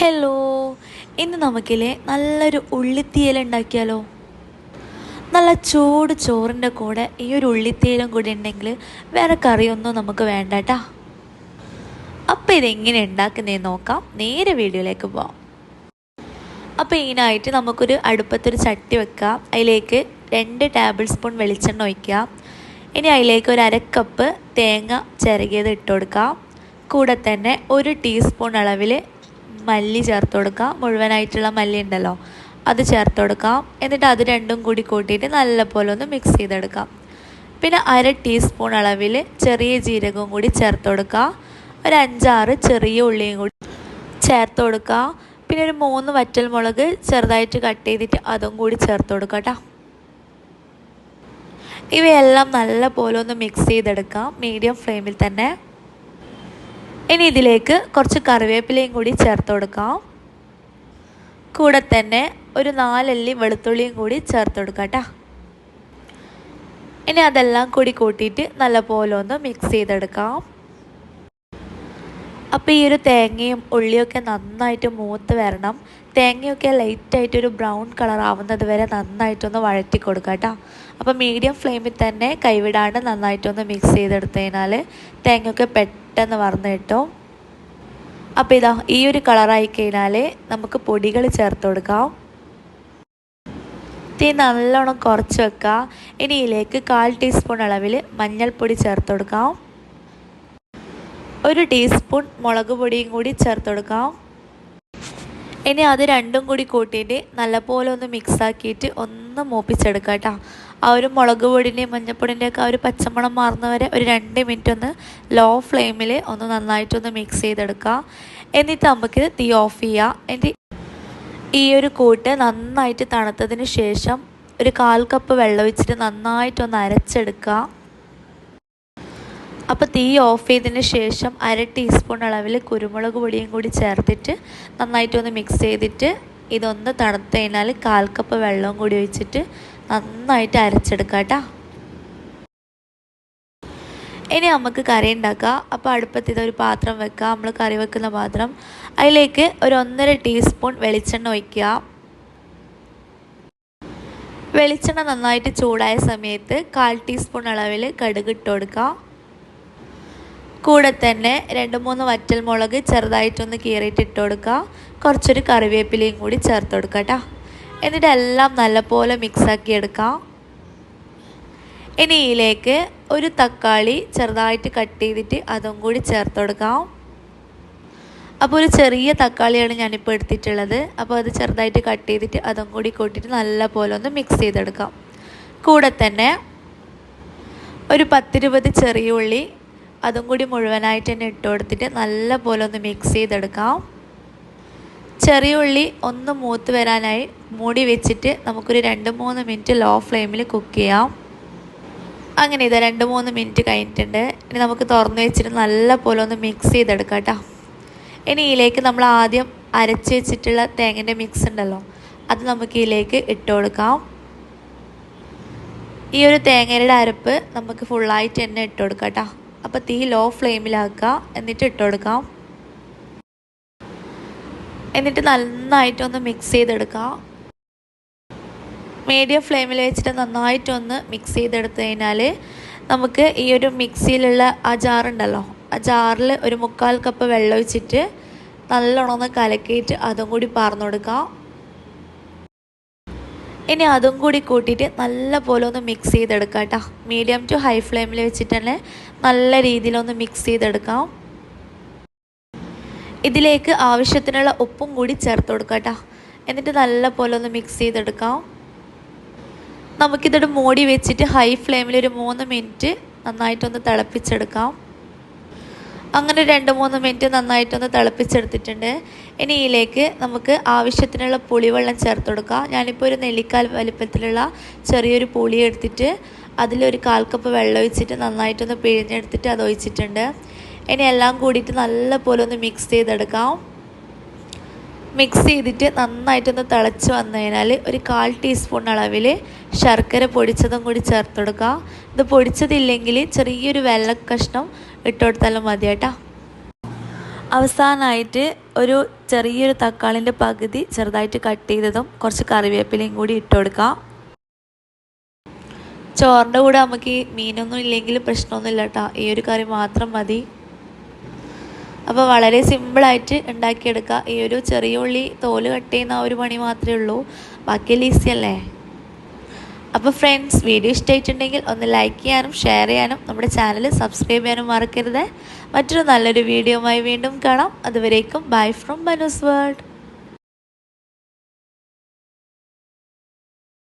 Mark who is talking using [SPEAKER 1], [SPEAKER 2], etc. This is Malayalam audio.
[SPEAKER 1] ഹലോ ഇന്ന് നമുക്കിലെ നല്ലൊരു ഉള്ളിത്തീയൽ ഉണ്ടാക്കിയാലോ? നല്ല ചൂട് ചോറിന്റെ കൂടെ ഈ ഒരു ഉള്ളിത്തീയലും കൂടി ഉണ്ടെങ്കിൽ വേറെ കറിയൊന്നും നമുക്ക് വേണ്ട കേട്ടാ അപ്പോൾ ഇതെങ്ങനെ ഉണ്ടാക്കുന്നതെന്ന് നോക്കാം. നേരെ വീഡിയോയിലേക്ക് പോവാം. അപ്പോൾ ഇതിനായിട്ട് നമുക്കൊരു അടുപ്പത്തൊരു ചട്ടി വെക്കാം. അതിലേക്ക് രണ്ട് ടേബിൾ സ്പൂൺ വെളിച്ചെണ്ണ ഒഴിക്കാം ഇനി അതിലേക്ക് ഒരു അരക്കപ്പ് തേങ്ങ ചിരകിയത് ഇട്ട് കൊടുക്കാം. കൂടെ തന്നെ ഒരു ടീസ്പൂൺ അളവിൽ മല്ലി ചേർത്ത് കൊടുക്കാം. മുഴുവനായിട്ടുള്ള മല്ലി ഉണ്ടല്ലോ അത് ചേർത്ത് കൊടുക്കാം. എന്നിട്ട് അത് രണ്ടും കൂടി കൂട്ടിയിട്ട് നല്ലപോലെ ഒന്ന് മിക്സ് ചെയ്തെടുക്കാം. പിന്നെ അര ടീസ്പൂൺ അളവിൽ ചെറിയ ജീരകവും കൂടി ചേർത്ത് കൊടുക്കുക ഒരു അഞ്ചാറ് ചെറിയ ഉള്ളിയും കൂടി ചേർത്ത് കൊടുക്കുക പിന്നെ ഒരു മൂന്ന് വറ്റൽ മുളക് ചെറുതായിട്ട് കട്ട് ചെയ്തിട്ട് അതും കൂടി ചേർത്ത് കൊടുക്കുക കേട്ടോ. ഇവയെല്ലാം നല്ല പോലെ ഒന്ന് മിക്സ് ചെയ്തെടുക്കാം. മീഡിയം ഫ്ലെയിമിൽ തന്നെ. ഇനി ഇതിലേക്ക് കുറച്ച് കറിവേപ്പിലയും കൂടി ചേർത്ത് കൊടുക്കാം. കൂടെ തന്നെ ഒരു നാലല്ലി വെളുത്തുള്ളിയും കൂടി ചേർത്ത് കൊടുക്കാം ഇനി അതെല്ലാം കൂടി കൂട്ടിയിട്ട് നല്ലപോലെ ഒന്ന് മിക്സ് ചെയ്തെടുക്കാം. അപ്പോൾ ഈ ഒരു തേങ്ങയും ഉള്ളിയൊക്കെ നന്നായിട്ട് മൂത്ത് വരണം. തേങ്ങയൊക്കെ ലൈറ്റായിട്ടൊരു ബ്രൗൺ കളർ ആവുന്നത് വരെ നന്നായിട്ടൊന്ന് വഴറ്റി കൊടുക്കുക കേട്ടോ അപ്പോൾ മീഡിയം ഫ്ലെയിമിൽ തന്നെ കൈവിടാണ്ട് നന്നായിട്ടൊന്ന് മിക്സ് ചെയ്തെടുത്ത് കഴിഞ്ഞാൽ തേങ്ങയൊക്കെ പെട്ടെന്ന് വറന്ന് കിട്ടും. അപ്പോൾ ഇതാ ഈ ഒരു കളറായി കഴിഞ്ഞാൽ നമുക്ക് പൊടികൾ ചേർത്ത് കൊടുക്കാം. തീ നല്ലോണം കുറച്ച് വെക്കുക ഇനി ഇതിലേക്ക് കാൽ ടീസ്പൂൺ അളവിൽ മഞ്ഞൾപ്പൊടി ചേർത്ത് കൊടുക്കാം. ഒരു ടീസ്പൂൺ മുളക് പൊടിയും കൂടി ചേർത്ത് കൊടുക്കാം. ഇനി അത് രണ്ടും കൂടി കൂട്ടിയിട്ട് നല്ലപോലെ ഒന്ന് മിക്സാക്കിയിട്ട് ഒന്ന് മൂപ്പിച്ചെടുക്കാം കേട്ടോ. ആ ഒരു മുളക് പൊടിന്റെയും മഞ്ഞൾപ്പൊടിന്റെയൊക്കെ ആ ഒരു പച്ചമണം മാറുന്നവരെ ഒരു രണ്ട് മിനിറ്റ് ഒന്ന് ലോ ഫ്ലെയിമിൽ ഒന്ന് നന്നായിട്ടൊന്ന് മിക്സ് ചെയ്തെടുക്കുക. എന്നിട്ട് നമുക്ക് തീ ഓഫ് ചെയ്യുക എന്നിട്ട് ഈ ഒരു കൂട്ട് നന്നായിട്ട് തണുത്തതിന് ശേഷം ഒരു കാൽ കപ്പ് വെള്ളം ഒഴിച്ചിട്ട് നന്നായിട്ടൊന്ന് അരച്ചെടുക്കുക. അപ്പോൾ തീ ഓഫ് ചെയ്തതിന് ശേഷം അര ടീസ്പൂൺ അളവിൽ കുരുമുളക് പൊടിയും കൂടി ചേർത്തിട്ട് നന്നായിട്ടൊന്ന് മിക്സ് ചെയ്തിട്ട് ഇതൊന്ന് തണുത്ത് കഴിഞ്ഞാൽ കാൽ കപ്പ് വെള്ളവും കൂടി ഒഴിച്ചിട്ട് നന്നായിട്ട് അരച്ചെടുക്കുക കേട്ടോ. ഇനി നമുക്ക് കറി ഉണ്ടാക്കാം. അപ്പോൾ അടുപ്പത്ത് ഒരു പാത്രം വെക്കുക നമ്മൾ കറി വെക്കുന്ന പാത്രം. അതിലേക്ക് ഒരു ഒന്നര ടീസ്പൂൺ വെളിച്ചെണ്ണ ഒഴിക്കുക. വെളിച്ചെണ്ണ നന്നായിട്ട് ചൂടായ സമയത്ത് കാൽ ടീസ്പൂൺ അളവിൽ കടുക് ഇട്ട് കൊടുക്കുക കൂടെ തന്നെ രണ്ട് മൂന്ന് വറ്റൽ മുളക് ചെറുതായിട്ടൊന്ന് കീറിയിട്ട് ഇട്ട് കൊടുക്കുക കുറച്ചൊരു കറിവേപ്പിലയും കൂടി ചേർത്ത് കൊടുക്കാം കേട്ടോ. എന്നിട്ട് എല്ലാം നല്ലപോലെ മിക്സാക്കി എടുക്കാം. ഇനി ഇതിലേക്ക് ഒരു തക്കാളി ചെറുതായിട്ട് കട്ട് ചെയ്തിട്ട് അതും കൂടി ചേർത്ത് കൊടുക്കാം. അപ്പോൾ ഒരു ചെറിയ തക്കാളിയാണ് ഞാനിപ്പോൾ എടുത്തിട്ടുള്ളത്. അപ്പോൾ അത് ചെറുതായിട്ട് കട്ട് ചെയ്തിട്ട് അതും കൂടി കൂട്ടിയിട്ട് നല്ല പോലെ ഒന്ന് മിക്സ് ചെയ്തെടുക്കാം. കൂടെ തന്നെ ഒരു പത്തിരുപത് ചെറിയ ഉള്ളി അതും കൂടി മുഴുവനായിട്ട് തന്നെ ഇട്ട് കൊടുത്തിട്ട് നല്ല പോലെ ഒന്ന് മിക്സ് ചെയ്തെടുക്കാം. ചെറിയ ഉള്ളി ഒന്ന് മൂത്ത് വരാനായി മൂടി വെച്ചിട്ട് നമുക്കൊരു രണ്ട് മൂന്ന് മിനിറ്റ് ലോ ഫ്ലെയിമിൽ കുക്ക് ചെയ്യാം. അങ്ങനെ ഇതാ രണ്ട് മൂന്ന് മിനിറ്റ് കഴിഞ്ഞിട്ടുണ്ട്. ഇനി നമുക്ക് തുറന്ന് വെച്ചിട്ട് നല്ല പോലെ ഒന്ന് മിക്സ് ചെയ്തെടുക്കാം കേട്ടോ. ഇനി ഇതിലേക്ക് നമ്മൾ ആദ്യം അരച്ച് വെച്ചിട്ടുള്ള തേങ്ങന്റെ മിക്സ് ഉണ്ടല്ലോ അത് നമുക്ക് ഇതിലേക്ക് ഇട്ട് കൊടുക്കാം. ഈ ഒരു തേങ്ങയുടെ അരപ്പ് നമുക്ക് ഫുള്ളായിട്ട് തന്നെ ഇട്ട് കൊടുക്കാം കേട്ടോ. അപ്പോൾ തീ ലോ ഫ്ലെയിമിലാക്കുക എന്നിട്ട് ഇട്ട് കൊടുക്കാം. എന്നിട്ട് നന്നായിട്ടൊന്ന് മിക്സ് ചെയ്തെടുക്കാം മീഡിയം ഫ്ലെയിമിൽ വെച്ചിട്ട് നന്നായിട്ടൊന്ന് മിക്സ് ചെയ്തെടുത്ത് കഴിഞ്ഞാൽ നമുക്ക് ഈ ഒരു മിക്സിയിലുള്ള ആ ജാറുണ്ടല്ലോ ആ ജാറിൽ ഒരു മുക്കാൽ കപ്പ് വെള്ളം ഒഴിച്ചിട്ട് നല്ലോണം ഒന്ന് കലക്കിയിട്ട് അതും കൂടി പാർന്നു കൊടുക്കാം ഇനി അതും കൂടി കൂട്ടിയിട്ട് നല്ല പോലെ ഒന്ന് മിക്സ് ചെയ്തെടുക്കാം കേട്ടോ മീഡിയം ടു ഹൈ ഫ്ലെയിമിൽ വെച്ചിട്ട് തന്നെ നല്ല രീതിയിലൊന്ന് മിക്സ് ചെയ്തെടുക്കാം. ഇതിലേക്ക് ആവശ്യത്തിനുള്ള ഉപ്പും കൂടി ചേർത്ത് കൊടുക്കാം കേട്ടോ എന്നിട്ട് നല്ലപോലെ ഒന്ന് മിക്സ് ചെയ്തെടുക്കാം. നമുക്കിതൊരു മൂടി വെച്ചിട്ട് ഹൈ ഫ്ലെയിമിൽ ഒരു മൂന്ന് മിനിറ്റ് നന്നായിട്ടൊന്ന് തിളപ്പിച്ചെടുക്കാം. അങ്ങനെ രണ്ട് മൂന്ന് മിനിറ്റ് നന്നായിട്ടൊന്ന് തിളപ്പിച്ചെടുത്തിട്ടുണ്ട്. ഇനി ഇതിലേക്ക് നമുക്ക് ആവശ്യത്തിനുള്ള പുളിവെള്ളം ചേർത്ത് കൊടുക്കാം. ഞാനിപ്പോൾ ഒരു നെല്ലിക്കാൽ വലിപ്പത്തിലുള്ള ചെറിയൊരു പുളി എടുത്തിട്ട് അതിലൊരു കാൽ കപ്പ് വെള്ളം ഒഴിച്ചിട്ട് നന്നായിട്ടൊന്ന് പിഴിഞ്ഞെടുത്തിട്ട് അത് ഒഴിച്ചിട്ടുണ്ട്. ഇനി എല്ലാം കൂടിയിട്ട് നല്ലപോലെ ഒന്ന് മിക്സ് ചെയ്തെടുക്കാം. മിക്സ് ചെയ്തിട്ട് നന്നായിട്ടൊന്ന് തിളച്ച് വന്നു കഴിഞ്ഞാൽ ഒരു കാൽ ടീസ്പൂൺ അളവിൽ ശർക്കര പൊടിച്ചതും കൂടി ചേർത്ത് കൊടുക്കുക ഇത് പൊടിച്ചതില്ലെങ്കിൽ ചെറിയൊരു വെള്ള കഷ്ണം ഇട്ട് കൊടുത്താലും മതി കേട്ടോ. അവസാനമായിട്ട് ഒരു ചെറിയൊരു തക്കാളിന്റെ പകുതി ചെറുതായിട്ട് കട്ട് ചെയ്തതും കുറച്ച് കറിവേപ്പിലയും കൂടി ഇട്ട് കൊടുക്കാം ചോറിന്റെ കൂടെ നമുക്ക് ഈ മീനൊന്നും ഇല്ലെങ്കിൽ പ്രശ്നമൊന്നുമില്ല കേട്ടോ. ഈ ഒരു കറി മാത്രം മതി. അപ്പോൾ വളരെ സിമ്പിളായിട്ട് ഉണ്ടാക്കിയെടുക്കുക. ഈ ഒരു ചെറിയ ഉള്ളി തോൽ കട്ട് ചെയ്യുന്ന ആ ഒരു പണി മാത്രമേ ഉള്ളൂ. ബാക്കിയെല്ലാം ഈസി അല്ലേ? അപ്പോൾ ഫ്രണ്ട്സ് വീഡിയോ ഇഷ്ടമായിട്ടുണ്ടെങ്കിൽ ഒന്ന് ലൈക്ക് ചെയ്യാനും ഷെയർ ചെയ്യാനും നമ്മുടെ ചാനൽ സബ്സ്ക്രൈബ് ചെയ്യാനും മറക്കരുത്. മറ്റൊരു നല്ലൊരു വീഡിയോയുമായി വീണ്ടും കാണാം. അതുവരേക്കും ബൈ ഫ്രം ബനൂസ് വേൾഡ്